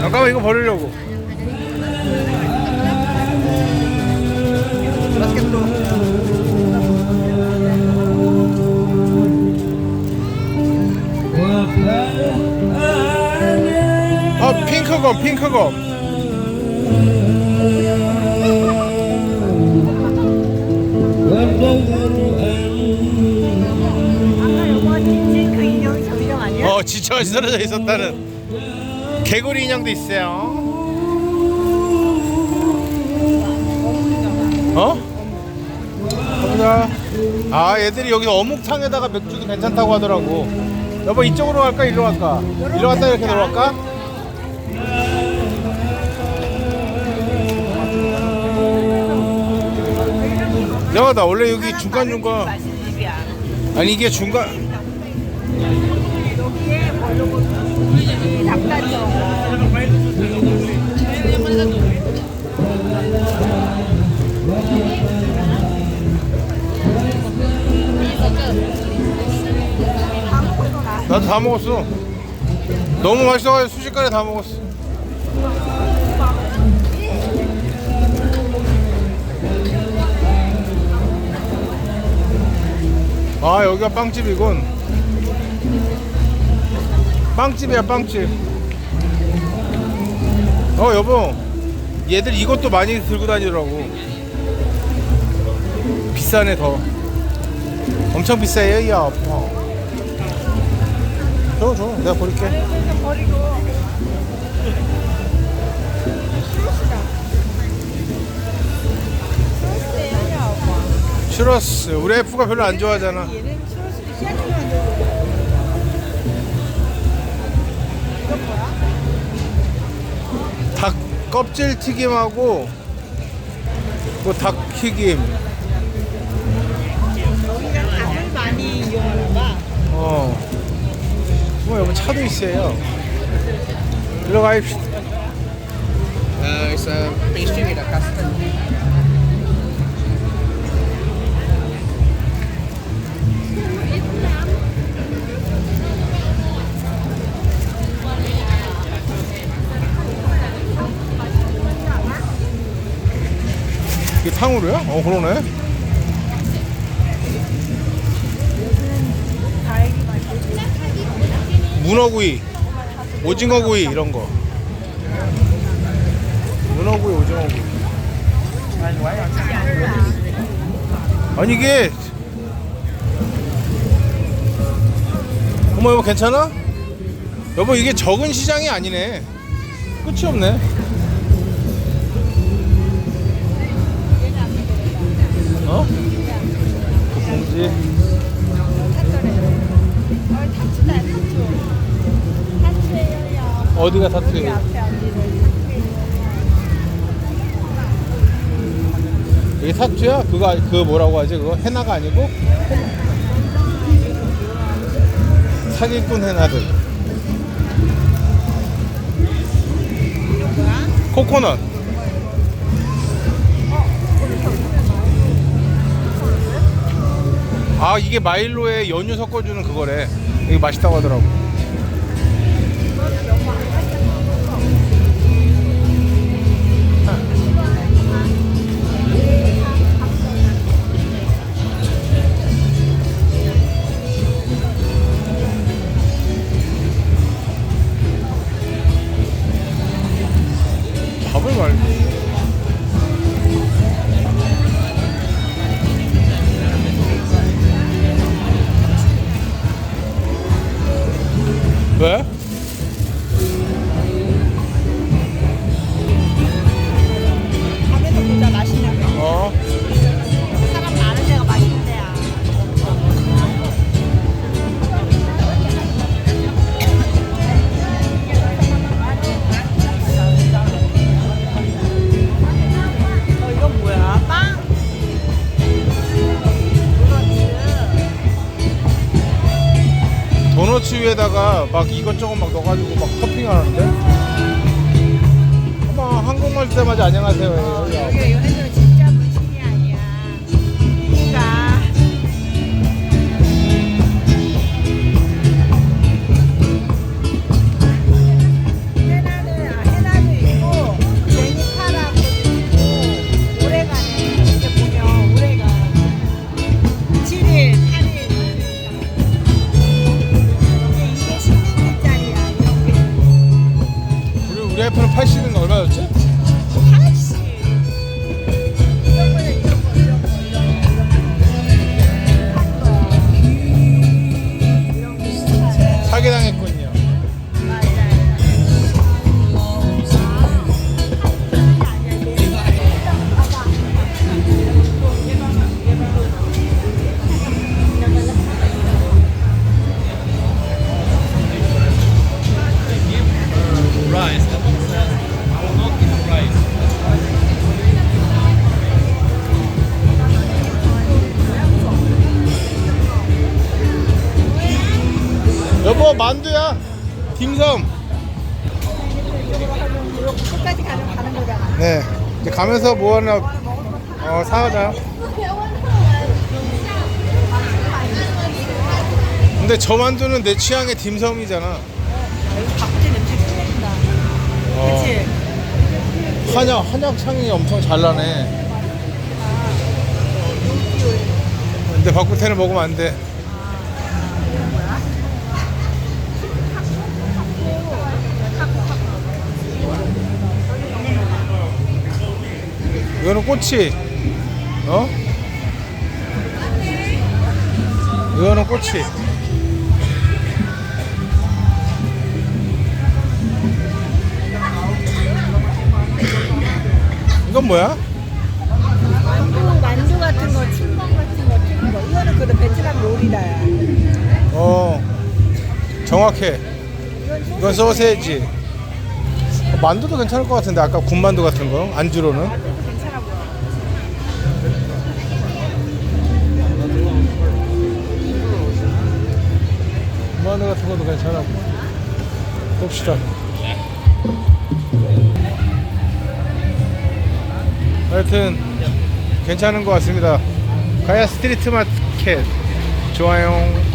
잠깐만 이거 버리려고. 아 핑크검 핑크검. 아까 요거 진짜 그 인형이 저 인형 아니야? 어 지쳐가 쓰러져 있었다는 개구리 인형도 있어요. 어? 가보자. 아 얘들이 여기 어묵탕에다가 맥주도 괜찮다고 하더라고. 여보 이쪽으로 갈까 이리로 갈까? 이리로 갔다 이렇게 들어갈까? 야, 나 원래 여기 중간 중간 맛있는 집이야. 아니 이게 중간 나도 다 먹었어. 너무 맛있어가지고 순식간에 다 먹었어. 아 여기가 빵집이군. 빵집이야 빵집. 어 여보, 얘들 이것도 많이 들고 다니더라고. 비싸네 더. 엄청 비싸요 야. 어. 줘, 줘. 내가 버릴게. 버리고. 추러스. 우리 F가 별로 안 좋아하잖아. 얘는 소스 닭 껍질 튀김하고 뭐닭 튀김. 여기가 닭을 많이 이용하나 봐. 어. 뭐 여기 차도 있어요. 일로 가입시다. It's a pastry with a custard. 이게 탕후루야? 어 그러네. 문어구이, 오징어구이 이런 거. 문어구이, 오징어구이. 아니 이게 어머 여보 괜찮아? 여보 이게 적은 시장이 아니네. 끝이 없네. 어? 그 봉지. 어, 타투다, 타투. 타투예요. 어디가 타투예요? 이게 타투야? 그거 그거 뭐라고 하지? 그거 해나가 아니고 사기꾼 해나들. 코코넛. 아 이게 마일로에 연유 섞어주는 그거래. 이게 맛있다고 하더라고. Ve 도너츠. 위에다가 막 이것저것 막 넣어가지고 막 토핑하는데. 아마 한국말 때마다 안녕하세요. 어, 만두야. 딤섬. 끝까지 가는 가는 거잖아. 네. 이제 가면서 뭐 하나 어 사가자. 근데 저 만두는 내 취향의 딤섬이잖아. 여기 냄새 끝낸다. 어. 그치? 한약 한약 향이 엄청 잘 나네. 근데 바꿀 테는 먹으면 안 돼. 이거는 꼬치. 어? 이거는 꼬치. 이건 뭐야? 만두 만두 같은 거, 춘봉 같은 거 튀긴 거. 이거는 그래도 베트남 요리다 야. 어 정확해 이건 이건 소세지 어, 만두도 괜찮을 것 같은데 아까 군만두 같은 거 안주로는 만두 같은 것도 괜찮아. 봅시다. 하여튼 괜찮은 것 같습니다. 가야 스트리트 마켓. 좋아요